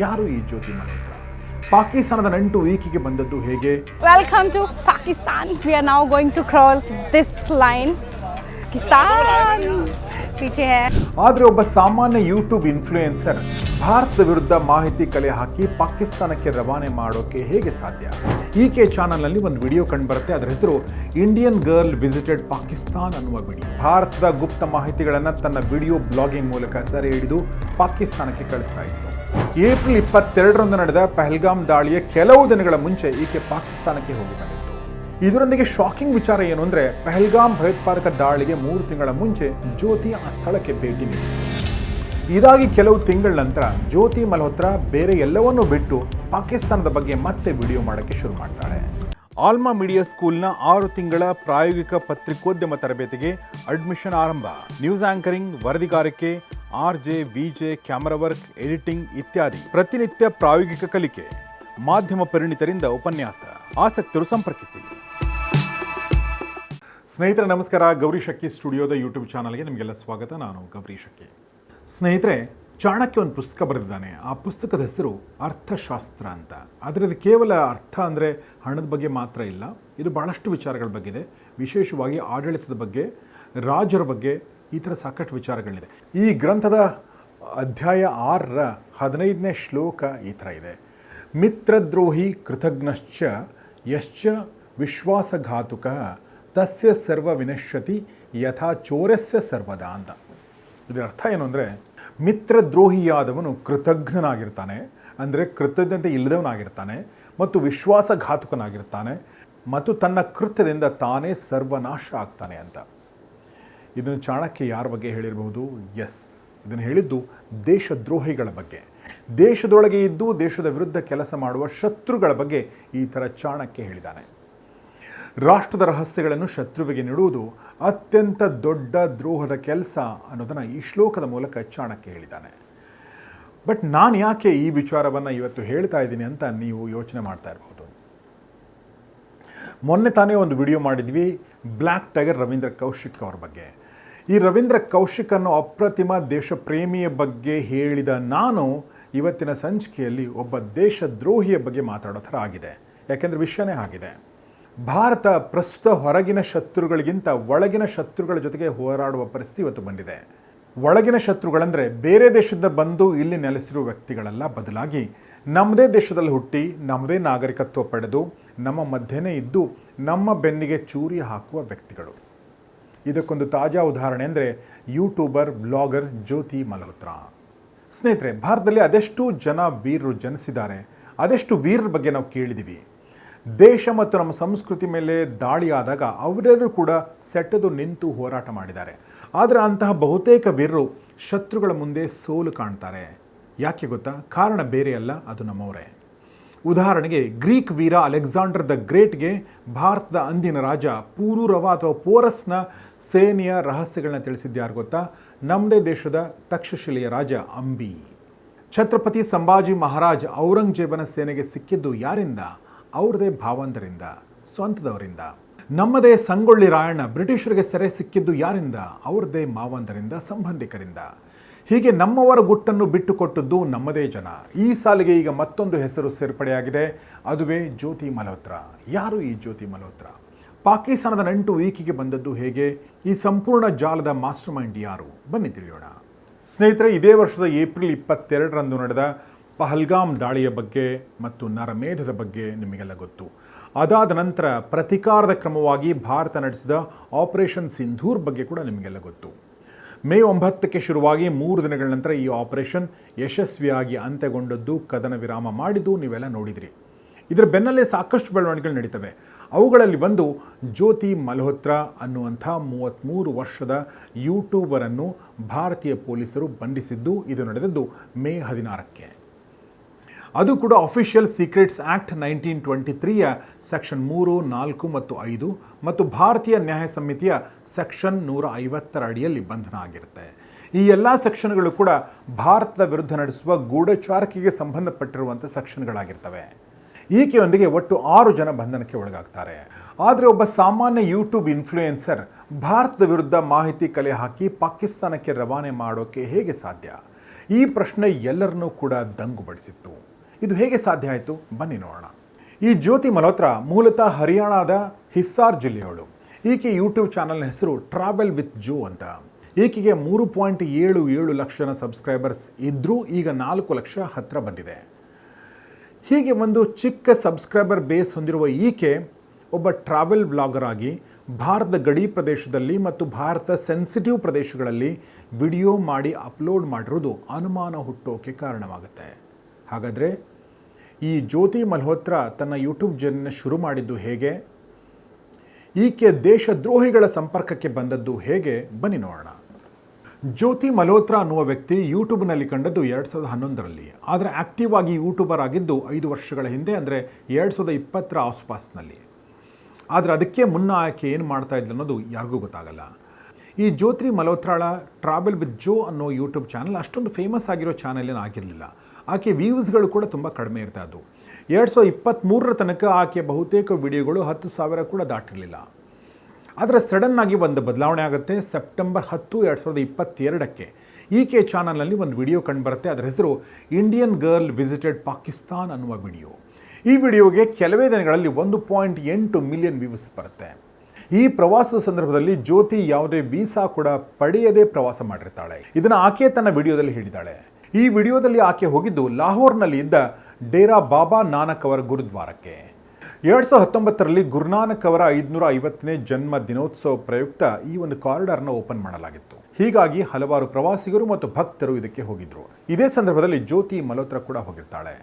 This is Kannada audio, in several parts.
ಯಾರು ಈ ಜ್ಯೋತಿ ಮಲ್ಹೋತ್ರ ಪಾಕಿಸ್ತಾನದ ನಂಟು ವೀಕಿಗೆ ಬಂದದ್ದು ಹೇಗೆ? Welcome to Pakistan we are now going to cross this line Pakistan high ಆದರೆ ಒಬ್ಬ ಸಾಮಾನ್ಯ ಯೂಟ್ಯೂಬ್ ಇನ್ಫ್ಲೂಯೆನ್ಸರ್ ಭಾರತದ ವಿರುದ್ಧ ಮಾಹಿತಿ ಕಲೆ ಹಾಕಿ ಪಾಕಿಸ್ತಾನಕ್ಕೆ ರವಾನೆ ಮಾಡೋಕೆ ಹೇಗೆ ಸಾಧ್ಯ? ಈಕೆ ಚಾನಲ್ನಲ್ಲಿ ಒಂದು ವಿಡಿಯೋ ಕಂಡು ಬರುತ್ತೆ ಅದರ ಹೆಸರು ಇಂಡಿಯನ್ ಗರ್ಲ್ ವಿಸಿಟೆಡ್ ಪಾಕಿಸ್ತಾನ್ ಅನ್ನುವ ವಿಡಿಯೋ. ಭಾರತದ ಗುಪ್ತ ಮಾಹಿತಿಗಳನ್ನು ತನ್ನ ವಿಡಿಯೋ ಬ್ಲಾಗಿಂಗ್ ಮೂಲಕ ಸೆರೆ ಹಿಡಿದು ಪಾಕಿಸ್ತಾನಕ್ಕೆ ಕಳಿಸ್ತಾ ಇತ್ತು. ಏಪ್ರಿಲ್ ಇಪ್ಪತ್ತೆರಡರಂದು ನಡೆದ ಪಹಲ್ಗಾಮ್ ದಾಳಿಯ ಕೆಲವು ದಿನಗಳ ಮುಂಚೆ ಈಕೆ ಪಾಕಿಸ್ತಾನಕ್ಕೆ ಹೋಗಿ ಬಂದಿತ್ತು. ಇದರೊಂದಿಗೆ ಶಾಕಿಂಗ್ ವಿಚಾರ ಏನು ಅಂದ್ರೆ ಪಹಲ್ಗಾಮ್ ಭಯೋತ್ಪಾದಕ ದಾಳಿಗೆ ಮೂರು ತಿಂಗಳ ಮುಂಚೆ ಜ್ಯೋತಿ ಆ ಸ್ಥಳಕ್ಕೆ ಭೇಟಿ ನೀಡಿದರು. ಇದಾಗಿ ಕೆಲವು ತಿಂಗಳ ನಂತರ ಜ್ಯೋತಿ ಮಲ್ಹೋತ್ರ ಬೇರೆ ಎಲ್ಲವನ್ನೂ ಬಿಟ್ಟು ಪಾಕಿಸ್ತಾನದ ಬಗ್ಗೆ ಮತ್ತೆ ವಿಡಿಯೋ ಮಾಡೋಕ್ಕೆ ಶುರು ಮಾಡ್ತಾಳೆ. ಆಲ್ಮಾ ಮೀಡಿಯಾ ಸ್ಕೂಲ್ನ ಆರು ತಿಂಗಳ ಪ್ರಾಯೋಗಿಕ ಪತ್ರಿಕೋದ್ಯಮ ತರಬೇತಿಗೆ ಅಡ್ಮಿಷನ್ ಆರಂಭ. News anchoring, ವರದಿಗಾರಿಕೆ R J VJ camera work, editing ಇತ್ಯಾದಿ ಪ್ರತಿನಿತ್ಯ ಪ್ರಾಯೋಗಿಕ ಕಲಿಕೆ, ಮಾಧ್ಯಮ ಪರಿಣಿತರಿಂದ ಉಪನ್ಯಾಸ. ಆಸಕ್ತರು ಸಂಪರ್ಕಿಸಿ. ಸ್ನೇಹಿತರೆ, ನಮಸ್ಕಾರ. ಗೌರಿ ಶಕ್ಕಿ ಸ್ಟುಡಿಯೋದ ಯೂಟ್ಯೂಬ್ ಚಾನಲ್ಗೆ ನಿಮಗೆಲ್ಲ ಸ್ವಾಗತ. ನಾನು ಗೌರಿ ಶಕ್ಕಿ ಸ್ನೇಹಿತರೆ, ಚಾಣಕ್ಯ ಒಂದು ಪುಸ್ತಕ ಬರೆದಿದ್ದಾನೆ. ಆ ಪುಸ್ತಕದ ಹೆಸರು ಅರ್ಥಶಾಸ್ತ್ರ ಅಂತ. ಅದರದ್ದು ಕೇವಲ ಅರ್ಥ ಅಂದರೆ ಹಣದ ಬಗ್ಗೆ ಮಾತ್ರ ಇಲ್ಲ. ಇದು ಭಾಳಷ್ಟು ವಿಚಾರಗಳ ಬಗ್ಗೆ ಇದೆ ವಿಶೇಷವಾಗಿ ಆಡಳಿತದ ಬಗ್ಗೆ, ರಾಜರ ಬಗ್ಗೆ ಈ ಥರ ಸಾಕಷ್ಟು ವಿಚಾರಗಳಿದೆ. ಈ ಗ್ರಂಥದ ಅಧ್ಯಾಯ ಆರರ ಹದಿನೈದನೇ ಶ್ಲೋಕ ಈ ಥರ ಇದೆ. ಮಿತ್ರದ್ರೋಹಿ ಕೃತಜ್ಞಶ್ಚ ಯಶ್ಚ ವಿಶ್ವಾಸಘಾತುಕ ತಸ್ಯ ಸರ್ವ ವಿನಶ್ಯತಿ ಯಥಾ ಚೋರಸ್ಯ ಸರ್ವದಾ ಅಂತ. ಇದರ ಅರ್ಥ ಏನು ಅಂದರೆ ಮಿತ್ರದ್ರೋಹಿಯಾದವನು ಕೃತಜ್ಞನಾಗಿರ್ತಾನೆ, ಅಂದರೆ ಕೃತಜ್ಞತೆ ಇಲ್ಲದವನಾಗಿರ್ತಾನೆ ಮತ್ತು ವಿಶ್ವಾಸಘಾತುಕನಾಗಿರ್ತಾನೆ ಮತ್ತು ತನ್ನ ಕೃತ್ಯದಿಂದ ತಾನೇ ಸರ್ವನಾಶ ಆಗ್ತಾನೆ ಅಂತ. ಇದನ್ನು ಚಾಣಕ್ಯ ಯಾರ ಬಗ್ಗೆ ಹೇಳಿರಬಹುದು? ಎಸ್. ಇದನ್ನು ಹೇಳಿದ್ದು ದೇಶದ್ರೋಹಿಗಳ ಬಗ್ಗೆ. ದೇಶದೊಳಗೆ ಇದ್ದು ದೇಶದ ವಿರುದ್ಧ ಕೆಲಸ ಮಾಡುವ ಶತ್ರುಗಳ ಬಗ್ಗೆ ಈ ಥರ ಚಾಣಕ್ಯ ಹೇಳಿದ್ದಾನೆ. ರಾಷ್ಟ್ರದ ರಹಸ್ಯಗಳನ್ನು ಶತ್ರುವಿಗೆ ನೀಡುವುದು ಅತ್ಯಂತ ದೊಡ್ಡ ದ್ರೋಹದ ಕೆಲಸ ಅನ್ನೋದನ್ನು ಈ ಶ್ಲೋಕದ ಮೂಲಕ ಚಾಣಕ್ಯ ಹೇಳಿದ್ದಾನೆ. ಬಟ್ ನಾನು ಯಾಕೆ ಈ ವಿಚಾರವನ್ನು ಇವತ್ತು ಹೇಳ್ತಾ ಇದ್ದೀನಿ ಅಂತ ನೀವು ಯೋಚನೆ ಮಾಡ್ತಾ ಇರಬಹುದು. ಮೊನ್ನೆ ತಾನೇ ಒಂದು ವಿಡಿಯೋ ಮಾಡಿದ್ವಿ ಬ್ಲ್ಯಾಕ್ ಟೈಗರ್ ರವೀಂದ್ರ ಕೌಶಿಕ್ ಅವ್ರ ಬಗ್ಗೆ. ಈ ರವೀಂದ್ರ ಕೌಶಿಕ್ ಅನ್ನೋ ಅಪ್ರತಿಮ ದೇಶ ಪ್ರೇಮಿಯ ಬಗ್ಗೆ ಹೇಳಿದ ನಾನು ಇವತ್ತಿನ ಸಂಚಿಕೆಯಲ್ಲಿ ಒಬ್ಬ ದೇಶದ್ರೋಹಿಯ ಬಗ್ಗೆ ಮಾತಾಡೋ ಥರ ಆಗಿದೆ. ಯಾಕೆಂದರೆ ವಿಷಯನೇ ಆಗಿದೆ. ಭಾರತ ಪ್ರಸ್ತುತ ಹೊರಗಿನ ಶತ್ರುಗಳಿಗಿಂತ ಒಳಗಿನ ಶತ್ರುಗಳ ಜೊತೆಗೆ ಹೋರಾಡುವ ಪರಿಸ್ಥಿತಿ ಇವತ್ತು ಬಂದಿದೆ. ಒಳಗಿನ ಶತ್ರುಗಳಂದರೆ ಬೇರೆ ದೇಶದಿಂದ ಬಂದು ಇಲ್ಲಿ ನೆಲೆಸಿರುವ ವ್ಯಕ್ತಿಗಳೆಲ್ಲ ಬದಲಾಗಿ ನಮ್ಮದೇ ದೇಶದಲ್ಲಿ ಹುಟ್ಟಿ, ನಮ್ಮದೇ ನಾಗರಿಕತ್ವ ಪಡೆದು, ನಮ್ಮ ಮಧ್ಯೆನೇ ಇದ್ದು, ನಮ್ಮ ಬೆನ್ನಿಗೆ ಚೂರಿ ಹಾಕುವ ವ್ಯಕ್ತಿಗಳು. ಇದಕ್ಕೊಂದು ತಾಜಾ ಉದಾಹರಣೆ ಅಂದರೆ ಯೂಟ್ಯೂಬರ್, ಬ್ಲಾಗರ್ ಜ್ಯೋತಿ ಮಲ್ಹೋತ್ರ. ಸ್ನೇಹಿತರೆ, ಭಾರತದಲ್ಲಿ ಅದೆಷ್ಟು ಜನ ವೀರರು ಜನಿಸಿದ್ದಾರೆ. ಅದೆಷ್ಟು ವೀರರ ಬಗ್ಗೆ ನಾವು ಕೇಳಿದ್ದೀವಿ ದೇಶ ಮತ್ತು ನಮ್ಮ ಸಂಸ್ಕೃತಿ ಮೇಲೆ ದಾಳಿಯಾದಾಗ ಅವರೆಲ್ಲರೂ ಕೂಡ ಸೆಟ್ಟದು ನಿಂತು ಹೋರಾಟ ಮಾಡಿದ್ದಾರೆ. ಆದರೆ ಅಂತಹ ಬಹುತೇಕ ವೀರರು ಶತ್ರುಗಳ ಮುಂದೆ ಸೋಲು ಕಾಣ್ತಾರೆ. ಯಾಕೆ ಗೊತ್ತಾ? ಕಾರಣ ಬೇರೆ ಅಲ್ಲ, ಅದು ನಮ್ಮವರೇ. ಉದಾಹರಣೆಗೆ ಗ್ರೀಕ್ ವೀರ ಅಲೆಕ್ಸಾಂಡರ್ ದ ಗ್ರೇಟ್ಗೆ ಭಾರತದ ಅಂದಿನ ರಾಜ ಪೂರೂರವ ಅಥವಾ ಪೋರಸ್ನ ಸೇನೆಯ ರಹಸ್ಯಗಳನ್ನ ತಿಳಿಸಿದ್ಯಾರು ಗೊತ್ತಾ? ನಮ್ಮದೇ ದೇಶದ ತಕ್ಷಶಿಲೆಯ ರಾಜ ಅಂಬಿ. ಛತ್ರಪತಿ ಸಂಭಾಜಿ ಮಹಾರಾಜ್ ಔರಂಗಜೇಬನ ಸೇನೆಗೆ ಸಿಕ್ಕಿದ್ದು ಯಾರಿಂದ? ಅವ್ರದೇ ಭಾವಂದರಿಂದ, ಸ್ವಂತದವರಿಂದ. ನಮ್ಮದೇ ಸಂಗೊಳ್ಳಿ ರಾಯಣ್ಣ ಬ್ರಿಟಿಷರಿಗೆ ಸೆರೆ ಸಿಕ್ಕಿದ್ದು ಯಾರಿಂದ? ಅವ್ರದೇ ಮಾವಂದರಿಂದ, ಸಂಬಂಧಿಕರಿಂದ. ಹೀಗೆ ನಮ್ಮವರ ಗುಟ್ಟನ್ನು ಬಿಟ್ಟುಕೊಟ್ಟದ್ದು ನಮ್ಮದೇ ಜನ. ಈ ಸಾಲಿಗೆ ಈಗ ಮತ್ತೊಂದು ಹೆಸರು ಸೇರ್ಪಡೆಯಾಗಿದೆ. ಅದುವೇ ಜ್ಯೋತಿ ಮಲ್ಹೋತ್ರ. ಯಾರು ಈ ಜ್ಯೋತಿ ಮಲ್ಹೋತ್ರ? ಪಾಕಿಸ್ತಾನದ ನಂಟು ಈಕೆಗೆ ಬಂದದ್ದು ಹೇಗೆ? ಈ ಸಂಪೂರ್ಣ ಜಾಲದ ಮಾಸ್ಟರ್ ಮೈಂಡ್ ಯಾರು? ಬನ್ನಿ ತಿಳಿಯೋಣ. ಸ್ನೇಹಿತರೆ, ಇದೇ ವರ್ಷದ ಏಪ್ರಿಲ್ ಇಪ್ಪತ್ತೆರಡರಂದು ನಡೆದ ಪಹಲ್ಗಾಮ್ ದಾಳಿಯ ಬಗ್ಗೆ ಮತ್ತು ನರಮೇಧದ ಬಗ್ಗೆ ನಿಮಗೆಲ್ಲ ಗೊತ್ತು. ಅದಾದ ನಂತರ ಪ್ರತಿಕಾರದ ಕ್ರಮವಾಗಿ ಭಾರತ ನಡೆಸಿದ ಆಪರೇಷನ್ ಸಿಂಧೂರ್ ಬಗ್ಗೆ ಕೂಡ ನಿಮಗೆಲ್ಲ ಗೊತ್ತು. ಮೇ ಒಂಬತ್ತಕ್ಕೆ ಶುರುವಾಗಿ ಮೂರು ದಿನಗಳ ನಂತರ ಈ ಆಪರೇಷನ್ ಯಶಸ್ವಿಯಾಗಿ ಅಂತ್ಯಗೊಂಡದ್ದು ಕದನ ವಿರಾಮ ಮಾಡಿದ್ದು ನೀವೆಲ್ಲ ನೋಡಿದಿರಿ. ಇದರ ಬೆನ್ನಲ್ಲೇ ಸಾಕಷ್ಟು ಬೆಳವಣಿಗೆಗಳು ನಡೀತವೆ. ಅವುಗಳಲ್ಲಿ ಒಂದು ಜ್ಯೋತಿ ಮಲ್ಹೋತ್ರ ಅನ್ನುವಂಥ ಮೂವತ್ತ್ಮೂರು ವರ್ಷದ ಯೂಟ್ಯೂಬರನ್ನು ಭಾರತೀಯ ಪೊಲೀಸರು ಬಂಧಿಸಿದ್ದು, ಇದು ನಡೆದದ್ದು ಮೇ ಹದಿನಾರಕ್ಕೆ. ಅದು ಕೂಡ official secrets act nineteen twenty ತ್ರೀಯ section ಮೂರು, ನಾಲ್ಕು ಮತ್ತು ಐದು ಮತ್ತು ಭಾರತೀಯ ನ್ಯಾಯ ಸಮಿತಿಯ ಸೆಕ್ಷನ್ ನೂರ ಐವತ್ತರ ಅಡಿಯಲ್ಲಿ ಬಂಧನ ಆಗಿರುತ್ತೆ ಈ ಎಲ್ಲ ಸೆಕ್ಷನ್ಗಳು ಕೂಡ ಭಾರತದ ವಿರುದ್ಧ ನಡೆಸುವ ಗೂಢಚಾರಿಕೆಗೆ ಸಂಬಂಧಪಟ್ಟಿರುವಂಥ ಸೆಕ್ಷನ್ಗಳಾಗಿರ್ತವೆ ಈಕೆಯೊಂದಿಗೆ ಒಟ್ಟು ಆರು ಜನ ಬಂಧನಕ್ಕೆ ಒಳಗಾಗ್ತಾರೆ. ಆದರೆ ಒಬ್ಬ ಸಾಮಾನ್ಯ ಯೂಟ್ಯೂಬ್ ಇನ್ಫ್ಲೂಯೆನ್ಸರ್ ಭಾರತದ ವಿರುದ್ಧ ಮಾಹಿತಿ ಕಲೆ ಹಾಕಿ ಪಾಕಿಸ್ತಾನಕ್ಕೆ ರವಾನೆ ಮಾಡೋಕೆ ಹೇಗೆ ಸಾಧ್ಯ? ಈ ಪ್ರಶ್ನೆ ಎಲ್ಲರನ್ನೂ ಕೂಡ ದಂಗುಬಡಿಸಿತ್ತು ಇದು ಹೇಗೆ ಸಾಧ್ಯ ಆಯಿತು? ಬನ್ನಿ ನೋಡೋಣ. ಈ ಜ್ಯೋತಿ ಮಲ್ಹೋತ್ರ ಮೂಲತಃ ಹರಿಯಾಣದ ಹಿಸ್ಸಾರ್ ಜಿಲ್ಲೆಯವಳು. ಈಕೆ ಯೂಟ್ಯೂಬ್ ಚಾನಲ್ನ ಹೆಸರು ಟ್ರಾವೆಲ್ ವಿತ್ ಜೋ ಅಂತ. ಈಕೆಗೆ ಮೂರು ಪಾಯಿಂಟ್ ಏಳು ಏಳು ಲಕ್ಷ ಸಬ್ಸ್ಕ್ರೈಬರ್ಸ್ ಇದ್ದರೂ ಈಗ ನಾಲ್ಕು ಲಕ್ಷ ಹತ್ತಿರ ಬಂದಿದೆ. ಹೀಗೆ ಒಂದು ಚಿಕ್ಕ ಸಬ್ಸ್ಕ್ರೈಬರ್ ಬೇಸ್ ಹೊಂದಿರುವ ಈಕೆ ಒಬ್ಬ ಟ್ರಾವೆಲ್ ವ್ಲಾಗರ್ ಆಗಿ ಭಾರತದ ಗಡಿ ಪ್ರದೇಶದಲ್ಲಿ ಮತ್ತು ಭಾರತ ಸೆನ್ಸಿಟಿವ್ ಪ್ರದೇಶಗಳಲ್ಲಿ ವಿಡಿಯೋ ಮಾಡಿ ಅಪ್ಲೋಡ್ ಮಾಡಿರೋದು ಅನುಮಾನ ಹುಟ್ಟೋಕೆ ಕಾರಣವಾಗುತ್ತೆ. ಹಾಗಾದರೆ ಈ ಜ್ಯೋತಿ ಮಲ್ಹೋತ್ರಾ ತನ್ನ ಯೂಟ್ಯೂಬ್ ಜರ್ನಿನ ಶುರು ಮಾಡಿದ್ದು ಹೇಗೆ? ಈಕೆ ದೇಶದ್ರೋಹಿಗಳ ಸಂಪರ್ಕಕ್ಕೆ ಬಂದದ್ದು ಹೇಗೆ? ಬನ್ನಿ ನೋಡೋಣ. ಜ್ಯೋತಿ ಮಲ್ಹೋತ್ರಾ ಅನ್ನುವ ವ್ಯಕ್ತಿ ಯೂಟ್ಯೂಬ್ನಲ್ಲಿ ಕಂಡದ್ದು ಎರಡು ಸಾವಿರದ ಹನ್ನೊಂದರಲ್ಲಿ. ಆದರೆ ಆಕ್ಟಿವ್ ಆಗಿ ಯೂಟ್ಯೂಬರ್ ಆಗಿದ್ದು ಐದು ವರ್ಷಗಳ ಹಿಂದೆ ಅಂದರೆ ಎರಡು ಸಾವಿರದ ಇಪ್ಪತ್ತರ ಆಸ್ಪಾಸ್ನಲ್ಲಿ. ಆದರೆ ಅದಕ್ಕೆ ಮುನ್ನ ಆಕೆ ಏನು ಮಾಡ್ತಾ ಇದ್ಲು ಅನ್ನೋದು ಯಾರಿಗೂ ಗೊತ್ತಾಗಲ್ಲ. ಈ ಜ್ಯೋತಿ ಮಲ್ಹೋತ್ರಾಳ ಟ್ರಾವೆಲ್ ವಿತ್ ಜೋ ಅನ್ನೋ ಯೂಟ್ಯೂಬ್ ಚಾನಲ್ ಅಷ್ಟೊಂದು ಫೇಮಸ್ ಆಗಿರೋ ಚಾನಲ್ ಏನು ಆಗಿರಲಿಲ್ಲ. ಆಕೆ ವ್ಯೂಸ್ಗಳು ಕೂಡ ತುಂಬ ಕಡಿಮೆ ಇರ್ತಾ ಇದ್ದವು ಎರಡು ಸಾವಿರದ ಇಪ್ಪತ್ತ್ಮೂರರ ತನಕ ಆಕೆ ಬಹುತೇಕ ವಿಡಿಯೋಗಳು ಹತ್ತು ಸಾವಿರ ಕೂಡ ದಾಟಿರಲಿಲ್ಲ. ಆದರೆ ಸಡನ್ನಾಗಿ ಒಂದು ಬದಲಾವಣೆ ಆಗುತ್ತೆ. ಸೆಪ್ಟೆಂಬರ್ ಹತ್ತು, ಎರಡು ಸಾವಿರದ ಇಪ್ಪತ್ತೆರಡಕ್ಕೆ ಈಕೆ ಚಾನಲ್ನಲ್ಲಿ ಒಂದು ವಿಡಿಯೋ ಕಂಡುಬರುತ್ತೆ. ಅದರ ಹೆಸರು ಇಂಡಿಯನ್ ಗರ್ಲ್ ವಿಸಿಟೆಡ್ ಪಾಕಿಸ್ತಾನ್ ಅನ್ನುವ ವಿಡಿಯೋ. ಈ ವಿಡಿಯೋಗೆ ಕೆಲವೇ ದಿನಗಳಲ್ಲಿ ಒಂದು ಪಾಯಿಂಟ್ ಎಂಟು ಮಿಲಿಯನ್ ವ್ಯೂಸ್ ಬರುತ್ತೆ. ಈ ಪ್ರವಾಸದ ಸಂದರ್ಭದಲ್ಲಿ ಜ್ಯೋತಿ ಯಾವುದೇ ವೀಸಾ ಕೂಡ ಪಡೆಯದೇ ಪ್ರವಾಸ ಮಾಡಿರ್ತಾಳೆ. ಇದನ್ನು ಆಕೆ ತನ್ನ ವಿಡಿಯೋದಲ್ಲಿ ಹೇಳಿದ್ದಾಳೆ. ಈ ವಿಡಿಯೋದಲ್ಲಿ ಆಕೆ ಹೋಗಿದ್ದು ಲಾಹೋರ್ನಲ್ಲಿ ಇದ್ದ ಡೇರಾ ಬಾಬಾ ನಾನಕ್ ಅವರ ಗುರುದ್ವಾರಕ್ಕೆ. ಎರಡು ಸಾವಿರದ ಹತ್ತೊಂಬತ್ತರಲ್ಲಿ ಗುರುನಾನಕ್ ಅವರ ಐದುನೂರ ಐವತ್ತನೇ ಜನ್ಮ ದಿನೋತ್ಸವ ಪ್ರಯುಕ್ತ ಈ ಒಂದು ಕಾರಿಡಾರ್ನ ಓಪನ್ ಮಾಡಲಾಗಿತ್ತು. ಹೀಗಾಗಿ ಹಲವಾರು ಪ್ರವಾಸಿಗರು ಮತ್ತು ಭಕ್ತರು ಇದಕ್ಕೆ ಹೋಗಿದ್ರು. ಇದೇ ಸಂದರ್ಭದಲ್ಲಿ ಜ್ಯೋತಿ ಮಲ್ಹೋತ್ರ ಕೂಡ ಹೋಗಿರ್ತಾಳೆ.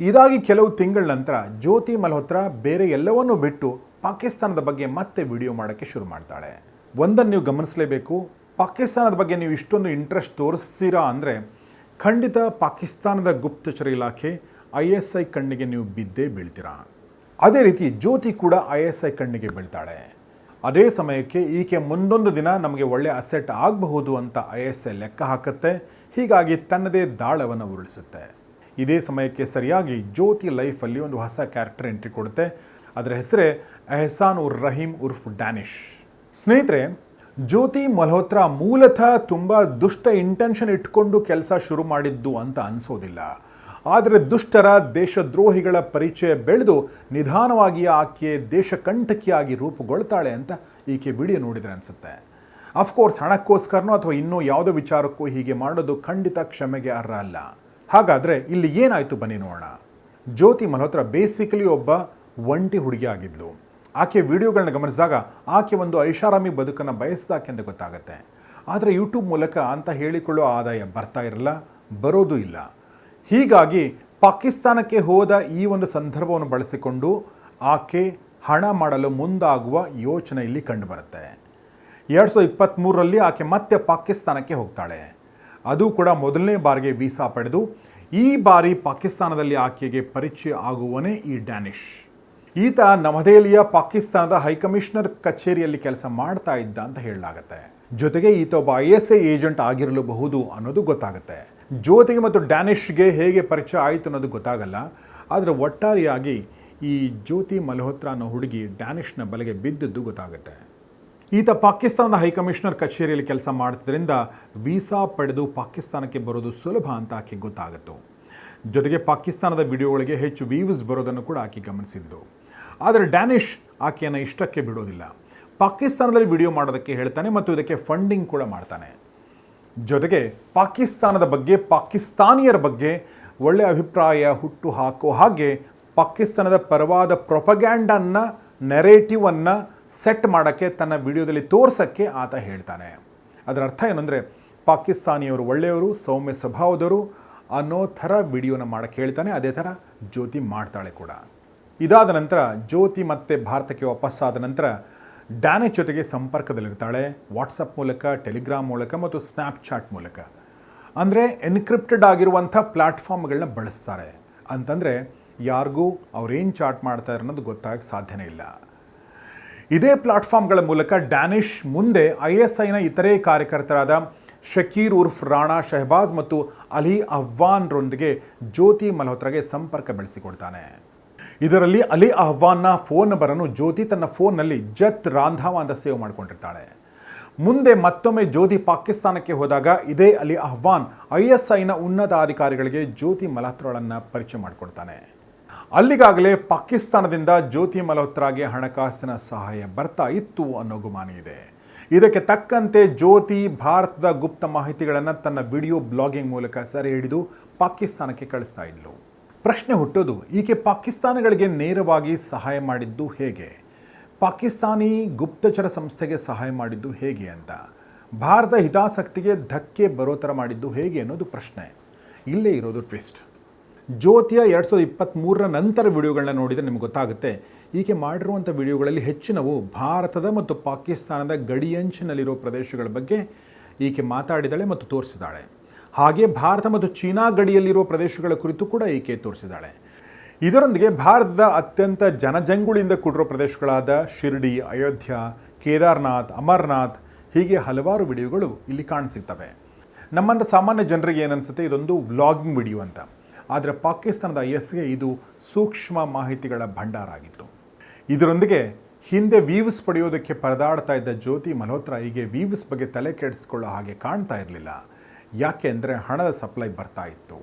ಇದಾಗಿ ಕೆಲವು ತಿಂಗಳ ನಂತರ ಜ್ಯೋತಿ ಮಲ್ಹೋತ್ರ ಬೇರೆ ಎಲ್ಲವನ್ನೂ ಬಿಟ್ಟು ಪಾಕಿಸ್ತಾನದ ಬಗ್ಗೆ ಮತ್ತೆ ವಿಡಿಯೋ ಮಾಡೋಕ್ಕೆ ಶುರು ಮಾಡ್ತಾಳೆ. ಒಂದನ್ನು ನೀವು ಗಮನಿಸಲೇಬೇಕು. ಪಾಕಿಸ್ತಾನದ ಬಗ್ಗೆ ನೀವು ಇಷ್ಟೊಂದು ಇಂಟ್ರೆಸ್ಟ್ ತೋರಿಸ್ತೀರಾ ಅಂದರೆ ಖಂಡಿತ ಪಾಕಿಸ್ತಾನದ ಗುಪ್ತಚರ ಇಲಾಖೆ ಐ ಎಸ್ ಐ ಕಣ್ಣಿಗೆ ನೀವು ಬಿದ್ದೇ ಬೀಳ್ತೀರಾ? ಅದೇ ರೀತಿ ಜ್ಯೋತಿ ಕೂಡ ಐ ಎಸ್ ಐ ಕಣ್ಣಿಗೆ ಬೀಳ್ತಾಳೆ. ಅದೇ ಸಮಯಕ್ಕೆ ಈಕೆ ಮುಂದೊಂದು ದಿನ ನಮಗೆ ಒಳ್ಳೆ ಅಸೆಟ್ ಆಗಬಹುದು ಅಂತ ಐ ಎಸ್ ಐ ಲೆಕ್ಕ ಹಾಕುತ್ತೆ. ಹೀಗಾಗಿ ತನ್ನದೇ ದಾಳವನ್ನು ಉರುಳಿಸುತ್ತೆ. ಇದೇ ಸಮಯಕ್ಕೆ ಸರಿಯಾಗಿ ಜ್ಯೋತಿ ಲೈಫಲ್ಲಿ ಒಂದು ಹೊಸ ಕ್ಯಾರೆಕ್ಟರ್ ಎಂಟ್ರಿ ಕೊಡುತ್ತೆ. ಅದರ ಹೆಸರೇ ಎಹಸಾನ್ ಉರ್ ರಹೀಮ್ ಉರ್ಫ್ ಡ್ಯಾನಿಶ್. ಸ್ನೇಹಿತರೆ ಜ್ಯೋತಿ ಮಲ್ಹೋತ್ರಾ ಮೂಲತಃ ತುಂಬ ದುಷ್ಟ ಇಂಟೆನ್ಷನ್ ಇಟ್ಕೊಂಡು ಕೆಲಸ ಶುರು ಮಾಡಿದ್ದು ಅಂತ ಅನಿಸೋದಿಲ್ಲ. ಆದರೆ ದುಷ್ಟರ ದೇಶದ್ರೋಹಿಗಳ ಪರಿಚಯ ಬೆಳೆದು ನಿಧಾನವಾಗಿ ಆಕೆ ದೇಶಕಂಟಕಿಯಾಗಿ ರೂಪುಗೊಳ್ತಾಳೆ ಅಂತ ಈಕೆ ವಿಡಿಯೋ ನೋಡಿದರೆ ಅನಿಸುತ್ತೆ. ಅಫ್ಕೋರ್ಸ್ ಹಣಕ್ಕೋಸ್ಕರನೋ ಅಥವಾ ಇನ್ನೂ ಯಾವುದೋ ವಿಚಾರಕ್ಕೂ ಹೀಗೆ ಮಾಡೋದು ಖಂಡಿತ ಕ್ಷಮೆಗೆ ಅರ್ಹ ಅಲ್ಲ. ಹಾಗಾದರೆ ಇಲ್ಲಿ ಏನಾಯಿತು ಬನ್ನಿ ನೋಡೋಣ. ಜ್ಯೋತಿ ಮಲ್ಹೋತ್ರ ಬೇಸಿಕಲಿ ಒಬ್ಬ ಒಂಟಿ ಹುಡುಗಿ ಆಗಿದ್ಲು. ಆಕೆ ವಿಡಿಯೋಗಳನ್ನ ಗಮನಿಸಿದಾಗ ಆಕೆ ಒಂದು ಐಷಾರಾಮಿ ಬದುಕನ್ನು ಬಯಸ್ದಾಕೆ ಅಂತ ಗೊತ್ತಾಗುತ್ತೆ. ಆದರೆ ಯೂಟ್ಯೂಬ್ ಮೂಲಕ ಅಂತ ಹೇಳಿಕೊಳ್ಳೋ ಆದಾಯ ಬರ್ತಾ ಇರಲ್ಲ, ಬರೋದು ಇಲ್ಲ. ಹೀಗಾಗಿ ಪಾಕಿಸ್ತಾನಕ್ಕೆ ಹೋದ ಈ ಒಂದು ಸಂದರ್ಭವನ್ನು ಬಳಸಿಕೊಂಡು ಆಕೆ ಹಣ ಮಾಡಲು ಮುಂದಾಗುವ ಯೋಚನೆ ಇಲ್ಲಿ ಕಂಡುಬರುತ್ತೆ ಎರಡು ಸಾವಿರದ ಇಪ್ಪತ್ತ್ಮೂರರಲ್ಲಿ ಆಕೆ ಮತ್ತೆ ಪಾಕಿಸ್ತಾನಕ್ಕೆ ಹೋಗ್ತಾಳೆ. ಅದು ಕೂಡ ಮೊದಲನೇ ಬಾರಿಗೆ ವೀಸಾ ಪಡೆದು ಈ ಬಾರಿ ಪಾಕಿಸ್ತಾನದಲ್ಲಿ ಆಕೆಗೆ ಪರಿಚಯ ಆಗುವನೇ ಈ ಡ್ಯಾನಿಶ್. ಈತ ನವದೆಹಲಿಯ ಪಾಕಿಸ್ತಾನದ ಹೈಕಮಿಷನರ್ ಕಚೇರಿಯಲ್ಲಿ ಕೆಲಸ ಮಾಡ್ತಾ ಇದ್ದ ಅಂತ ಹೇಳಲಾಗುತ್ತೆ. ಜೊತೆಗೆ ಈತ ಒಬ್ಬ ಐ ಎಸ್ ಐ ಏಜೆಂಟ್ ಆಗಿರಲಬಹುದು ಅನ್ನೋದು ಗೊತ್ತಾಗುತ್ತೆ. ಜ್ಯೋತಿಗೆ ಮತ್ತು ಡ್ಯಾನಿಶ್ಗೆ ಹೇಗೆ ಪರಿಚಯ ಆಯಿತು ಅನ್ನೋದು ಗೊತ್ತಾಗಲ್ಲ. ಆದರೆ ಒಟ್ಟಾರೆಯಾಗಿ ಈ ಜ್ಯೋತಿ ಮಲ್ಹೋತ್ರ ಅನ್ನೋ ಹುಡುಗಿ ಡ್ಯಾನಿಶ್ನ ಬಲೆಗೆ ಬಿದ್ದದ್ದು ಗೊತ್ತಾಗುತ್ತೆ. ಈತ ಪಾಕಿಸ್ತಾನದ ಹೈಕಮಿಷನರ್ ಕಚೇರಿಯಲ್ಲಿ ಕೆಲಸ ಮಾಡಿದ್ರಿಂದ ವೀಸಾ ಪಡೆದು ಪಾಕಿಸ್ತಾನಕ್ಕೆ ಬರೋದು ಸುಲಭ ಅಂತ ಆಕೆ ಗೊತ್ತಾಗಿತ್ತು. ಜೊತೆಗೆ ಪಾಕಿಸ್ತಾನದ ವಿಡಿಯೋಗಳಿಗೆ ಹೆಚ್ಚು ವ್ಯೂಸ್ ಬರೋದನ್ನು ಕೂಡ ಆಕೆ ಗಮನಿಸಿದ್ದು. ಆದರೆ ಡ್ಯಾನಿಶ್ ಆಕೆಯನ್ನು ಇಷ್ಟಕ್ಕೆ ಬಿಡೋದಿಲ್ಲ. ಪಾಕಿಸ್ತಾನದಲ್ಲಿ ವಿಡಿಯೋ ಮಾಡೋದಕ್ಕೆ ಹೇಳ್ತಾನೆ ಮತ್ತು ಇದಕ್ಕೆ ಫಂಡಿಂಗ್ ಕೂಡ ಮಾಡ್ತಾನೆ. ಜೊತೆಗೆ ಪಾಕಿಸ್ತಾನದ ಬಗ್ಗೆ, ಪಾಕಿಸ್ತಾನಿಯರ ಬಗ್ಗೆ ಒಳ್ಳೆಯ ಅಭಿಪ್ರಾಯ ಹುಟ್ಟು ಹಾಕೋ ಹಾಗೆ ಪಾಕಿಸ್ತಾನದ ಪರವಾದ ಪ್ರೊಪಗ್ಯಾಂಡನ್ನು ನೆರೇಟಿವನ್ನು ಸೆಟ್ ಮಾಡೋಕ್ಕೆ, ತನ್ನ ವಿಡಿಯೋದಲ್ಲಿ ತೋರ್ಸೋಕ್ಕೆ ಆತ ಹೇಳ್ತಾನೆ. ಅದರ ಅರ್ಥ ಏನಂದರೆ ಪಾಕಿಸ್ತಾನಿಯವರು ಒಳ್ಳೆಯವರು, ಸೌಮ್ಯ ಸ್ವಭಾವದವರು ಅನ್ನೋ ಥರ ವಿಡಿಯೋನ ಮಾಡೋಕ್ಕೆ ಹೇಳ್ತಾನೆ, ಅದೇ ಥರ ಜ್ಯೋತಿ ಮಾಡ್ತಾಳೆ ಕೂಡ. ಇದಾದ ನಂತರ ಜ್ಯೋತಿ ಮತ್ತೆ ಭಾರತಕ್ಕೆ ವಾಪಸ್ಸಾದ ನಂತರ ಡ್ಯಾನಿಶ್ ಜೊತೆಗೆ ಸಂಪರ್ಕದಲ್ಲಿರ್ತಾಳೆ, ವಾಟ್ಸಪ್ ಮೂಲಕ, ಟೆಲಿಗ್ರಾಮ್ ಮೂಲಕ ಮತ್ತು ಸ್ನ್ಯಾಪ್ಚಾಟ್ ಮೂಲಕ. ಅಂದರೆ ಎನ್ಕ್ರಿಪ್ಟೆಡ್ ಆಗಿರುವಂಥ ಪ್ಲ್ಯಾಟ್ಫಾರ್ಮ್ಗಳನ್ನ ಬಳಸ್ತಾರೆ. ಅಂತಂದರೆ ಯಾರಿಗೂ ಅವ್ರೇನು ಚಾಟ್ ಮಾಡ್ತಾರೆ ಅನ್ನೋದು ಗೊತ್ತಾಗಕ್ಕೆ ಸಾಧ್ಯನೇ ಇಲ್ಲ. ಇದೇ ಪ್ಲಾಟ್ಫಾರ್ಮ್ಗಳ ಮೂಲಕ ಡ್ಯಾನಿಶ್ ಮುಂದೆ ಐ ಎಸ್ ಐನ ಇತರೆ ಕಾರ್ಯಕರ್ತರಾದ ಶಕೀರ್ ಉರ್ಫ್ ರಾಣಾ ಶಹಬಾಜ್ ಮತ್ತು ಅಲಿ ಅಹ್ವಾನ್ರೊಂದಿಗೆ ಜ್ಯೋತಿ ಮಲ್ಹೋತ್ರಾಗೆ ಸಂಪರ್ಕ ಬೆಳೆಸಿಕೊಡ್ತಾನೆ. ಇದರಲ್ಲಿ ಅಲಿ ಅಹ್ವಾನ್ನ ಫೋನ್ ನಂಬರನ್ನು ಜ್ಯೋತಿ ತನ್ನ ಫೋನ್ನಲ್ಲಿ ಜತ್ ರಾಂಧಾವ ಅಂತ ಸೇವ್ ಮಾಡಿಕೊಂಡಿರ್ತಾಳೆ. ಮುಂದೆ ಮತ್ತೊಮ್ಮೆ ಜ್ಯೋತಿ ಪಾಕಿಸ್ತಾನಕ್ಕೆ ಹೋದಾಗ ಇದೇ ಅಲಿ ಅಹ್ವಾನ್ ಐ ಎಸ್ ಐನ ಉನ್ನತ ಅಧಿಕಾರಿಗಳಿಗೆ ಜ್ಯೋತಿ ಮಲ್ಹೋತ್ರಾಳನ್ನು ಪರಿಚಯ ಮಾಡಿಕೊಡ್ತಾನೆ. ಅಲ್ಲಿಗಾಗಲೇ ಪಾಕಿಸ್ತಾನದಿಂದ ಜ್ಯೋತಿ ಮಲ್ಹೋತ್ರಾಗೆ ಹಣಕಾಸಿನ ಸಹಾಯ ಬರ್ತಾ ಇತ್ತು ಅನ್ನೋ ಗುಮಾನಿ ಇದೆ. ಇದಕ್ಕೆ ತಕ್ಕಂತೆ ಜ್ಯೋತಿ ಭಾರತದ ಗುಪ್ತ ಮಾಹಿತಿಗಳನ್ನು ತನ್ನ ವಿಡಿಯೋ ಬ್ಲಾಗಿಂಗ್ ಮೂಲಕ ಸೆರೆ ಹಿಡಿದು ಪಾಕಿಸ್ತಾನಕ್ಕೆ ಕಳಿಸ್ತಾ ಇದ್ಲು. ಪ್ರಶ್ನೆ ಹುಟ್ಟೋದು, ಈಕೆ ಪಾಕಿಸ್ತಾನಗಳಿಗೆ ನೇರವಾಗಿ ಸಹಾಯ ಮಾಡಿದ್ದು ಹೇಗೆ? ಪಾಕಿಸ್ತಾನಿ ಗುಪ್ತಚರ ಸಂಸ್ಥೆಗೆ ಸಹಾಯ ಮಾಡಿದ್ದು ಹೇಗೆ ಅಂತ. ಭಾರತ ಹಿತಾಸಕ್ತಿಗೆ ಧಕ್ಕೆ ಬರೋ ಥರ ಮಾಡಿದ್ದು ಹೇಗೆ ಅನ್ನೋದು ಪ್ರಶ್ನೆ. ಇಲ್ಲೇ ಇರೋದು ಟ್ವಿಸ್ಟ್. ಜ್ಯೋತಿಯ ಎರಡು ಸಾವಿರದ ಇಪ್ಪತ್ತ್ಮೂರರ ನಂತರ ವಿಡಿಯೋಗಳನ್ನ ನೋಡಿದರೆ ನಿಮ್ಗೆ ಗೊತ್ತಾಗುತ್ತೆ ಈಕೆ ಮಾಡಿರುವಂಥ ವಿಡಿಯೋಗಳಲ್ಲಿ ಹೆಚ್ಚಿನವು ಭಾರತದ ಮತ್ತು ಪಾಕಿಸ್ತಾನದ ಗಡಿಯಂಚಿನಲ್ಲಿರೋ ಪ್ರದೇಶಗಳ ಬಗ್ಗೆ ಈಕೆ ಮಾತಾಡಿದಾಳೆ ಮತ್ತು ತೋರಿಸಿದಾಳೆ ಹಾಗೆ ಭಾರತ ಮತ್ತು ಚೀನಾ ಗಡಿಯಲ್ಲಿರುವ ಪ್ರದೇಶಗಳ ಕುರಿತು ಕೂಡ ಈಕೆ ತೋರಿಸಿದಾಳೆ ಇದರೊಂದಿಗೆ ಭಾರತದ ಅತ್ಯಂತ ಜನಜಂಗುಳಿಯಿಂದ ಕೂಡಿರೋ ಪ್ರದೇಶಗಳಾದ ಶಿರ್ಡಿ, ಅಯೋಧ್ಯ, ಕೇದಾರ್ನಾಥ್, ಅಮರ್ನಾಥ್ ಹೀಗೆ ಹಲವಾರು ವಿಡಿಯೋಗಳು ಇಲ್ಲಿ ಕಾಣಿಸುತ್ತವೆ ನಮ್ಮಂಥ ಸಾಮಾನ್ಯ ಜನರಿಗೆ ಏನನ್ಸುತ್ತೆ? ಇದೊಂದು ವ್ಲಾಗಿಂಗ್ ವಿಡಿಯೋ ಅಂತ. ಆದರೆ ಪಾಕಿಸ್ತಾನದ ಐ ಎಸ್ಗೆ ಇದು ಸೂಕ್ಷ್ಮ ಮಾಹಿತಿಗಳ ಭಂಡಾರ ಆಗಿತ್ತು. ಇದರೊಂದಿಗೆ ಹಿಂದೆ ವೀವ್ಸ್ ಪಡೆಯೋದಕ್ಕೆ ಪರದಾಡ್ತಾ ಇದ್ದ ಜ್ಯೋತಿ ಮಲ್ಹೋತ್ರಾ ಹೀಗೆ ವೀವ್ಸ್ ಬಗ್ಗೆ ತಲೆ ಕೆಡಿಸ್ಕೊಳ್ಳೋ ಹಾಗೆ ಕಾಣ್ತಾ ಇರಲಿಲ್ಲ. ಯಾಕೆ ಅಂದರೆ ಹಣದ ಸಪ್ಲೈ ಬರ್ತಾ ಇತ್ತು.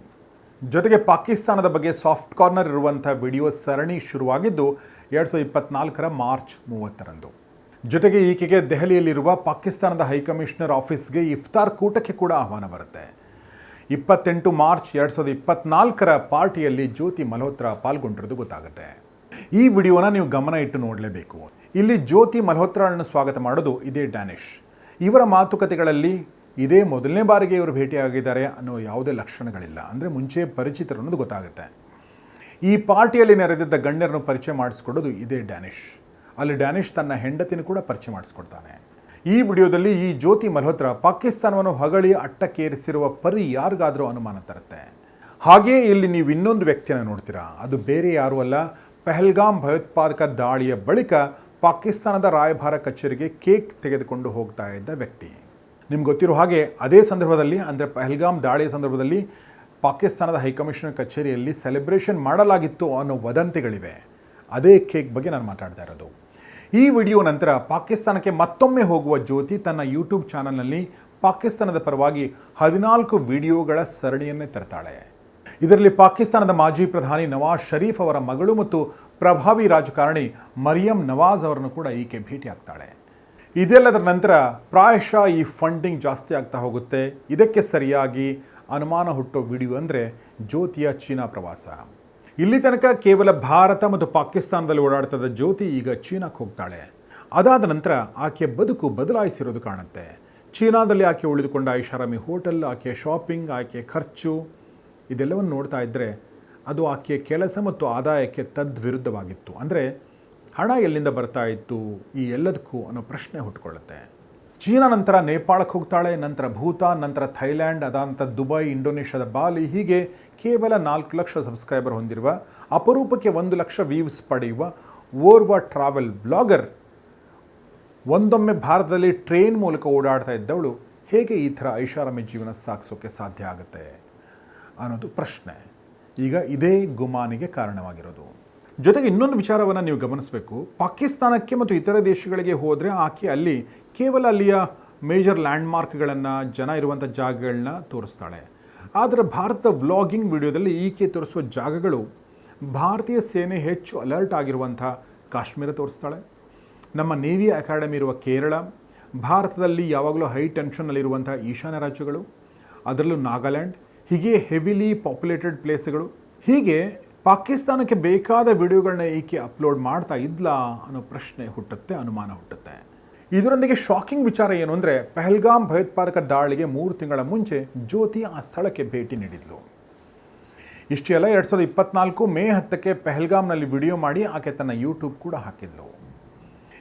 ಜೊತೆಗೆ ಪಾಕಿಸ್ತಾನದ ಬಗ್ಗೆ ಸಾಫ್ಟ್ ಕಾರ್ನರ್ ಇರುವಂಥ ವಿಡಿಯೋ ಸರಣಿ ಶುರುವಾಗಿದ್ದು ಎರಡು ಸಾವಿರದ ಇಪ್ಪತ್ನಾಲ್ಕರ ಮಾರ್ಚ್ ಮೂವತ್ತರಂದು. ಜೊತೆಗೆ ಈಕೆಗೆ ದೆಹಲಿಯಲ್ಲಿರುವ ಪಾಕಿಸ್ತಾನದ ಹೈಕಮಿಷನರ್ ಆಫೀಸ್ಗೆ ಇಫ್ತಾರ್ ಕೂಟಕ್ಕೆ ಕೂಡ ಆಹ್ವಾನ ಬರುತ್ತೆ. ಇಪ್ಪತ್ತೆಂಟು ಮಾರ್ಚ್ ಎರಡು ಸಾವಿರದ ಇಪ್ಪತ್ನಾಲ್ಕರ ಪಾರ್ಟಿಯಲ್ಲಿ ಜ್ಯೋತಿ ಮಲ್ಹೋತ್ರ ಪಾಲ್ಗೊಂಡಿರೋದು ಗೊತ್ತಾಗುತ್ತೆ. ಈ ವಿಡಿಯೋನ ನೀವು ಗಮನ ಇಟ್ಟು ನೋಡಲೇಬೇಕು. ಇಲ್ಲಿ ಜ್ಯೋತಿ ಮಲ್ಹೋತ್ರಾಳನ್ನು ಸ್ವಾಗತ ಮಾಡೋದು ಇದೇ ಡ್ಯಾನಿಶ್. ಇವರ ಮಾತುಕತೆಗಳಲ್ಲಿ ಇದೇ ಮೊದಲನೇ ಬಾರಿಗೆ ಇವರು ಭೇಟಿಯಾಗಿದ್ದಾರೆ ಅನ್ನೋ ಯಾವುದೇ ಲಕ್ಷಣಗಳಿಲ್ಲ. ಅಂದರೆ ಮುಂಚೆ ಪರಿಚಿತರು ಅನ್ನೋದು ಗೊತ್ತಾಗುತ್ತೆ. ಈ ಪಾರ್ಟಿಯಲ್ಲಿ ನೆರೆದಿದ್ದ ಗಣ್ಯರನ್ನು ಪರಿಚಯ ಮಾಡಿಸ್ಕೊಡೋದು ಇದೇ ಡ್ಯಾನಿಶ್. ಅಲ್ಲಿ ಡ್ಯಾನಿಶ್ ತನ್ನ ಹೆಂಡತಿನ ಕೂಡ ಪರಿಚಯ ಮಾಡಿಸ್ಕೊಡ್ತಾನೆ. ಈ ವಿಡಿಯೋದಲ್ಲಿ ಈ ಜ್ಯೋತಿ ಮಲ್ಹೋತ್ರ ಪಾಕಿಸ್ತಾನವನ್ನು ಹಗಳಿ ಅಟ್ಟಕ್ಕೇರಿಸಿರುವ ಪರಿ ಯಾರಿಗಾದರೂ ಅನುಮಾನ ತರುತ್ತೆ? ಹಾಗೆಯೇ ಇಲ್ಲಿ ನೀವು ಇನ್ನೊಂದು ವ್ಯಕ್ತಿಯನ್ನು ನೋಡ್ತೀರಾ? ಅದು ಬೇರೆ ಯಾರೂ ಅಲ್ಲ ಪಹಲ್ಗಾಮ್ ಭಯೋತ್ಪಾದಕ ದಾಳಿಯ ಬಳಿಕ ಪಾಕಿಸ್ತಾನದ ರಾಯಭಾರ ಕಚೇರಿಗೆ ಕೇಕ್ ತೆಗೆದುಕೊಂಡು ಹೋಗ್ತಾ ಇದ್ದ ವ್ಯಕ್ತಿ. ನಿಮ್ಗೆ ಗೊತ್ತಿರೋ ಹಾಗೆ ಅದೇ ಸಂದರ್ಭದಲ್ಲಿ, ಅಂದರೆ ಪೆಹಲ್ಗಾಮ್ ದಾಳಿಯ ಸಂದರ್ಭದಲ್ಲಿ ಪಾಕಿಸ್ತಾನದ ಹೈಕಮಿಷನರ್ ಕಚೇರಿಯಲ್ಲಿ ಸೆಲೆಬ್ರೇಷನ್ ಮಾಡಲಾಗಿತ್ತು ಅನ್ನೋ ವದಂತಿಗಳಿವೆ. ಅದೇ ಕೇಕ್ ಬಗ್ಗೆ ನಾನು ಮಾತಾಡ್ತಾ ಇರೋದು. ಈ ವಿಡಿಯೋ ನಂತರ ಪಾಕಿಸ್ತಾನಕ್ಕೆ ಮತ್ತೊಮ್ಮೆ ಹೋಗುವ ಜ್ಯೋತಿ ತನ್ನ ಯೂಟ್ಯೂಬ್ ಚಾನಲ್ನಲ್ಲಿ ಪಾಕಿಸ್ತಾನದ ಪರವಾಗಿ ಹದಿನಾಲ್ಕು ವಿಡಿಯೋಗಳ ಸರಣಿಯನ್ನೇ ತರ್ತಾಳೆ. ಇದರಲ್ಲಿ ಪಾಕಿಸ್ತಾನದ ಮಾಜಿ ಪ್ರಧಾನಿ ನವಾಜ್ ಷರೀಫ್ ಅವರ ಮಗಳು ಮತ್ತು ಪ್ರಭಾವಿ ರಾಜಕಾರಣಿ ಮರಿಯಂ ನವಾಜ್ ಅವರನ್ನು ಕೂಡ ಈಕೆ ಭೇಟಿಯಾಗ್ತಾಳೆ. ಇದೆಲ್ಲದರ ನಂತರ ಪ್ರಾಯಶಃ ಈ ಫಂಡಿಂಗ್ ಜಾಸ್ತಿ ಆಗ್ತಾ ಹೋಗುತ್ತೆ. ಇದಕ್ಕೆ ಸರಿಯಾಗಿ ಅನುಮಾನ ಹುಟ್ಟೋ ವಿಡಿಯೋ ಅಂದರೆ ಜ್ಯೋತಿಯ ಚೀನಾ ಪ್ರವಾಸ. ಇಲ್ಲಿ ತನಕ ಕೇವಲ ಭಾರತ ಮತ್ತು ಪಾಕಿಸ್ತಾನದಲ್ಲಿ ಓಡಾಡ್ತದ ಜ್ಯೋತಿ ಈಗ ಚೀನಾಕ್ಕೆ ಹೋಗ್ತಾಳೆ. ಅದಾದ ನಂತರ ಆಕೆಯ ಬದುಕು ಬದಲಾಯಿಸಿರೋದು ಕಾಣುತ್ತೆ. ಚೀನಾದಲ್ಲಿ ಆಕೆ ಉಳಿದುಕೊಂಡ ಐಷಾರಾಮಿ ಹೋಟೆಲ್ ಆಕೆಯ ಶಾಪಿಂಗ್ ಆಕೆಯ ಖರ್ಚು ಇದೆಲ್ಲವನ್ನು ನೋಡ್ತಾ ಇದ್ದರೆ ಅದು ಆಕೆಯ ಕೆಲಸ ಮತ್ತು ಆದಾಯಕ್ಕೆ ತದ್ವಿರುದ್ಧವಾಗಿತ್ತು. ಅಂದರೆ ಹಣ ಎಲ್ಲಿಂದ ಬರ್ತಾ ಇತ್ತು, ಈ ಎಲ್ಲದಕ್ಕೂ ಅನ್ನೋ ಪ್ರಶ್ನೆ ಹುಟ್ಕೊಳ್ಳುತ್ತೆ. ಚೀನಾ ನಂತರ ನೇಪಾಳಕ್ಕೆ ಹೋಗ್ತಾಳೆ, ನಂತರ ಭೂತಾನ್, ನಂತರ ಥೈಲ್ಯಾಂಡ್ ಅದಾದಂಥ ದುಬೈ, ಇಂಡೋನೇಷ್ಯಾದ ಬಾಲಿ, ಹೀಗೆ ಕೇವಲ ನಾಲ್ಕು ಲಕ್ಷ ಸಬ್ಸ್ಕ್ರೈಬರ್ ಹೊಂದಿರುವ, ಅಪರೂಪಕ್ಕೆ ಒಂದು ಲಕ್ಷ ವ್ಯೂವ್ಸ್ ಪಡೆಯುವ ಓರ್ವ ಟ್ರಾವೆಲ್ ಬ್ಲಾಗರ್ ಒಂದೊಮ್ಮೆ ಭಾರತದಲ್ಲಿ ಟ್ರೈನ್ ಮೂಲಕ ಓಡಾಡ್ತಾ ಇದ್ದವಳು, ಹೇಗೆ ಈ ಥರ ಐಷಾರಾಮಿ ಜೀವನ ಸಾಗಿಸೋಕ್ಕೆ ಸಾಧ್ಯ ಆಗುತ್ತೆ? ಅನ್ನೋದು ಪ್ರಶ್ನೆ. ಈಗ ಇದೇ ಗುಮಾನಿಗೆ ಕಾರಣವಾಗಿರೋದು. ಜೊತೆಗೆ ಇನ್ನೊಂದು ವಿಚಾರವನ್ನು ನೀವು ಗಮನಿಸಬೇಕು. ಪಾಕಿಸ್ತಾನಕ್ಕೆ ಮತ್ತು ಇತರ ದೇಶಗಳಿಗೆ ಹೋದರೆ ಆಕೆ ಅಲ್ಲಿ ಕೇವಲ ಅಲ್ಲಿಯ ಮೇಜರ್ ಲ್ಯಾಂಡ್ಮಾರ್ಕ್ಗಳನ್ನು, ಜನ ಇರುವಂಥ ಜಾಗಗಳನ್ನ ತೋರಿಸ್ತಾಳೆ. ಆದರೆ ಭಾರತದ ವ್ಲಾಗಿಂಗ್ ವಿಡಿಯೋದಲ್ಲಿ ಈಕೆ ತೋರಿಸುವ ಜಾಗಗಳು ಭಾರತೀಯ ಸೇನೆ ಹೆಚ್ಚು ಅಲರ್ಟ್ ಆಗಿರುವಂಥ ಕಾಶ್ಮೀರ ತೋರಿಸ್ತಾಳೆ. ನಮ್ಮ ನೇವಿ ಅಕಾಡೆಮಿ ಇರುವ ಕೇರಳ, ಭಾರತದಲ್ಲಿ ಯಾವಾಗಲೂ ಹೈ ಟೆನ್ಷನ್ನಲ್ಲಿರುವಂಥ ಈಶಾನ್ಯ ರಾಜ್ಯಗಳು, ಅದರಲ್ಲೂ ನಾಗಾಲ್ಯಾಂಡ್ ಹೀಗೆ ಹೆವಿಲಿ ಪಾಪ್ಯುಲೇಟೆಡ್ ಪ್ಲೇಸ್ಗಳು ಹೀಗೆ ಪಾಕಿಸ್ತಾನಕ್ಕೆ ಬೇಕಾದ ವಿಡಿಯೋಗಳನ್ನ ಏಕೆ ಅಪ್ಲೋಡ್ ಮಾಡ್ತಾ ಇದ್ಲಾ ಅನ್ನೋ ಪ್ರಶ್ನೆ ಹುಟ್ಟುತ್ತೆ, ಅನುಮಾನ ಹುಟ್ಟುತ್ತೆ. ಇದರೊಂದಿಗೆ ಶಾಕಿಂಗ್ ವಿಚಾರ ಏನು ಅಂದರೆ, ಪಹಲ್ಗಾಮ್ ಭಯೋತ್ಪಾದಕ ದಾಳಿಗೆ ಮೂರು ತಿಂಗಳ ಮುಂಚೆ ಜ್ಯೋತಿ ಆ ಸ್ಥಳಕ್ಕೆ ಭೇಟಿ ನೀಡಿದ್ಲು. ಇಷ್ಟೇ ಅಲ್ಲ ಎರಡು ಸಾವಿರದ ಇಪ್ಪತ್ನಾಲ್ಕು ಮೇ ಹತ್ತಕ್ಕೆ ಪೆಹಲ್ಗಾಮ್ನಲ್ಲಿ ವಿಡಿಯೋ ಮಾಡಿ ಆಕೆ ತನ್ನ ಯೂಟ್ಯೂಬ್ ಕೂಡ ಹಾಕಿದ್ಲು.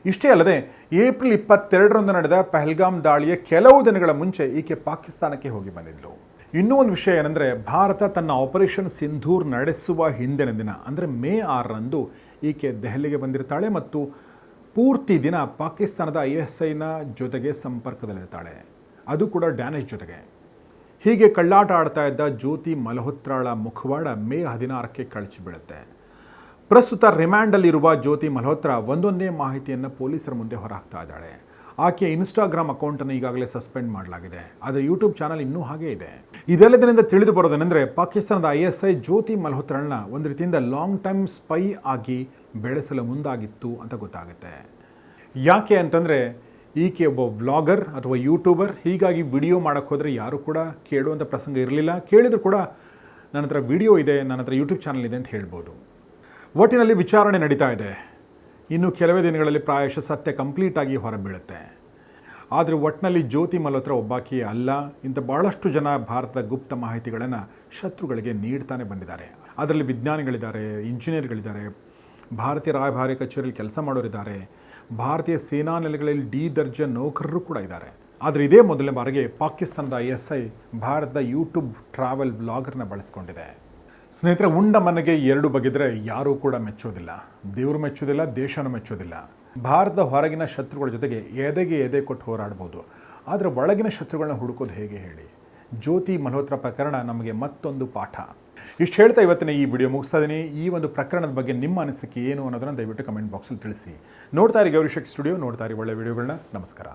ಇಷ್ಟೇ ಅಲ್ಲದೆ, ಏಪ್ರಿಲ್ ಇಪ್ಪತ್ತೆರಡರಂದು ನಡೆದ ಪಹಲ್ಗಾಮ್ ದಾಳಿಯ ಕೆಲವು ದಿನಗಳ ಮುಂಚೆ ಈಕೆ ಪಾಕಿಸ್ತಾನಕ್ಕೆ ಹೋಗಿ ಬಂದಿದ್ಲು. ಇನ್ನೂ ಒಂದು ವಿಷಯ ಏನಂದರೆ, ಭಾರತ ತನ್ನ ಆಪರೇಷನ್ ಸಿಂಧೂರ್ ನಡೆಸುವ ಹಿಂದಿನ ದಿನ, ಅಂದರೆ ಮೇ ಆರರಂದು ಈಕೆ ದೆಹಲಿಗೆ ಬಂದಿರ್ತಾಳೆ ಮತ್ತು ಪೂರ್ತಿ ದಿನ ಪಾಕಿಸ್ತಾನದ ಐ ಎಸ್ ಐನ ಜೊತೆಗೆ ಸಂಪರ್ಕದಲ್ಲಿರ್ತಾಳೆ. ಅದು ಕೂಡ ಡ್ಯಾನಿಶ್ ಜೊತೆಗೆ. ಹೀಗೆ ಕಳ್ಳಾಟ ಆಡ್ತಾ ಇದ್ದ ಜ್ಯೋತಿ ಮಲ್ಹೋತ್ರಾಳ ಮುಖವಾಡ ಮೇ ಹದಿನಾರಕ್ಕೆ ಕಳಚಿ ಬೀಳುತ್ತೆ. ಪ್ರಸ್ತುತ ರಿಮ್ಯಾಂಡಲ್ಲಿರುವ ಜ್ಯೋತಿ ಮಲ್ಹೋತ್ರಾ ಒಂದೊಂದೇ ಮಾಹಿತಿಯನ್ನು ಪೊಲೀಸರ ಮುಂದೆ ಹೊರಹಾಕ್ತಾ ಇದ್ದಾಳೆ. ಆಕೆಯ ಇನ್ಸ್ಟಾಗ್ರಾಮ್ ಅಕೌಂಟನ್ನು ಈಗಾಗಲೇ ಸಸ್ಪೆಂಡ್ ಮಾಡಲಾಗಿದೆ. ಆದರೆ ಯೂಟ್ಯೂಬ್ ಚಾನಲ್ ಇನ್ನೂ ಹಾಗೇ ಇದೆ. ಇದೆಲ್ಲದರಿಂದ ತಿಳಿದು ಬರೋದೇನೆಂದರೆ ಪಾಕಿಸ್ತಾನದ ಐ ಎಸ್ ಐ ಜ್ಯೋತಿ ಮಲ್ಹೋತ್ರಳನ್ನ ಒಂದು ರೀತಿಯಿಂದ ಲಾಂಗ್ ಟೈಮ್ ಸ್ಪೈ ಆಗಿ ಬೆಳೆಸಲು ಮುಂದಾಗಿತ್ತು ಅಂತ ಗೊತ್ತಾಗುತ್ತೆ. ಯಾಕೆ ಅಂತಂದರೆ ಈಕೆ ಒಬ್ಬ ವ್ಲಾಗರ್ ಅಥವಾ ಯೂಟ್ಯೂಬರ್ ಹೀಗಾಗಿ ವಿಡಿಯೋ ಮಾಡೋಕ್ಕೆ ಹೋದರೆ ಯಾರೂ ಕೂಡ ಕೇಳುವಂಥ ಪ್ರಸಂಗ ಇರಲಿಲ್ಲ. ಕೇಳಿದರೂ ಕೂಡ ನನ್ನ ಹತ್ರ ವಿಡಿಯೋ ಇದೆ ನನ್ನ ಹತ್ರ ಯೂಟ್ಯೂಬ್ ಚಾನಲ್ ಇದೆ ಅಂತ ಹೇಳ್ಬೋದು. ಒಟ್ಟಿನಲ್ಲಿ ವಿಚಾರಣೆ ನಡೀತಾ ಇದೆ. ಇನ್ನು ಕೆಲವೇ ದಿನಗಳಲ್ಲಿ ಪ್ರಾಯಶಃ ಸತ್ಯ ಕಂಪ್ಲೀಟಾಗಿ ಹೊರಬೀಳುತ್ತೆ. ಆದರೆ ಒಟ್ಟಿನಲ್ಲಿ ಜ್ಯೋತಿ ಮಲ್ಹೋತ್ರ ಒಬ್ಬಾಕಿ ಅಲ್ಲ, ಇಂಥ ಭಾಳಷ್ಟು ಜನ ಭಾರತದ ಗುಪ್ತ ಮಾಹಿತಿಗಳನ್ನು ಶತ್ರುಗಳಿಗೆ ನೀಡ್ತಾನೆ ಬಂದಿದ್ದಾರೆ. ಅದರಲ್ಲಿ ವಿಜ್ಞಾನಿಗಳಿದ್ದಾರೆ ಇಂಜಿನಿಯರ್ಗಳಿದ್ದಾರೆ ಭಾರತೀಯ ರಾಯಭಾರಿ ಕಚೇರಿಯಲ್ಲಿ ಕೆಲಸ ಮಾಡೋರಿದ್ದಾರೆ, ಭಾರತೀಯ ಸೇನಾ ನೆಲೆಗಳಲ್ಲಿ ಡಿ ದರ್ಜೆ ನೌಕರರು ಕೂಡ ಇದ್ದಾರೆ. ಆದರೆ ಇದೇ ಮೊದಲನೇ ಬಾರಿಗೆ ಪಾಕಿಸ್ತಾನದ ಎಸ್ ಐ ಭಾರತದ ಯೂಟ್ಯೂಬ್ ಟ್ರಾವೆಲ್ ಬ್ಲಾಗರ್ನ ಬಳಸ್ಕೊಂಡಿದೆ. ಸ್ನೇಹಿತರೆ, ಉಂಡ ಮನೆಗೆ ಎರಡು ಬಗೆದ್ರೆ ಯಾರೂ ಕೂಡ ಮೆಚ್ಚೋದಿಲ್ಲ. ದೇವರು ಮೆಚ್ಚೋದಿಲ್ಲ, ದೇಶನೂ ಮೆಚ್ಚೋದಿಲ್ಲ. ಭಾರತದ ಹೊರಗಿನ ಶತ್ರುಗಳ ಜೊತೆಗೆ ಎದೆಗೆ ಎದೆ ಕೊಟ್ಟು ಹೋರಾಡ್ಬೋದು. ಆದರೆ ಒಳಗಿನ ಶತ್ರುಗಳನ್ನ ಹುಡುಕೋದು ಹೇಗೆ ಹೇಳಿ? ಜ್ಯೋತಿ ಮಲ್ಹೋತ್ರ ಪ್ರಕರಣ ನಮಗೆ ಮತ್ತೊಂದು ಪಾಠ. ಇಷ್ಟು ಹೇಳ್ತಾ ಇವತ್ತಿನ ಈ ವಿಡಿಯೋ ಮುಗಿಸ್ತಾ ಇದ್ದೀನಿ ಈ ಒಂದು ಪ್ರಕರಣದ ಬಗ್ಗೆ ನಿಮ್ಮ ಅನಿಸಿಕೆ ಏನು ಅನ್ನೋದನ್ನು ದಯವಿಟ್ಟು ಕಮೆಂಟ್ ಬಾಕ್ಸಲ್ಲಿ ತಿಳಿಸಿ. ನೋಡ್ತಾ ಇರಿ ಗೌರಿಶಕ್ ಸ್ಟುಡಿಯೋ, ನೋಡ್ತಾ ಇರಿ ಒಳ್ಳೆ ವಿಡಿಯೋಗಳನ್ನ. ನಮಸ್ಕಾರ.